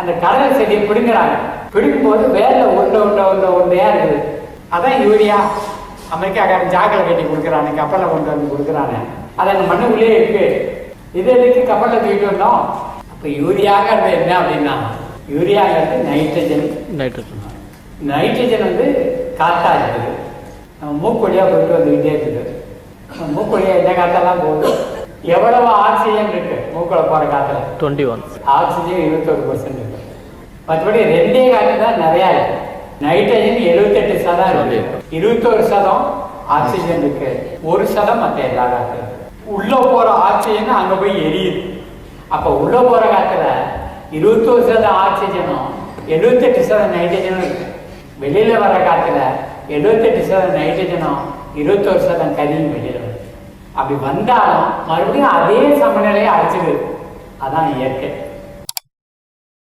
அந்த கடலை செடியை பிடுங்குறாங்க. பிடுங்கும்போது வேர்ல உருண்டை உருண்டை உருண்டை உருண்டையா இருக்குது. அதான் யூரியா. அமெரிக்காக்காரன் ஜாக்கில் கட்டி கொடுக்குறானு. கப்பலில் கொண்டு வந்து கொடுக்குறானு. அது அந்த மண்ணுக்குள்ளேயே இருக்கு. இது எதுக்கு கப்பலில் தூக்கிட்டு வந்தோம்? அப்போ யூரியாங்கிறது என்ன அப்படின்னா யூரியாங்கிறது நைட்ரஜன் நைட்ரஜன் நைட்ரஜன் வந்து காத்தா இருக்குது. நம்ம மூக்கு போயிட்டு வந்துக்கிட்டே இருக்குது. மூக்கு என்ன காத்தெல்லாம் போகுது? எவ்வளவு ஆக்சிஜன் மூக்குல போற காத்துல டுவெண்ட்டி ஒன் ஆக்சிஜன் இருபத்தொரு பர்சன்ட் இருக்கு மற்றபடி ரெண்டே காற்று தான் நிறையா இருக்கு. நைட்ரஜன் எழுபத்தெட்டு சதம் இருக்கு. இருபத்தொரு சதம் ஆக்சிஜன் இருக்கு. ஒரு சதம் மற்ற எல்லா காற்று. உள்ள போற ஆக்சிஜன் அங்க போய் எரியுது. அப்ப உள்ள போற காத்துல இருபத்தோரு சதம் ஆக்சிஜனும் எழுபத்தெட்டு சதம் நைட்ரஜனும் இருக்கு. வெளியில வர காத்துல எழுபத்தெட்டு சதம் நைட்ரஜனும் இருபத்தோரு சதம் கரியும் வெளியில வருது. அப்படி வந்தாலும் மறுபடியும் அதே சமநிலையை அடைச்சிடுது. அதான் இயற்கை.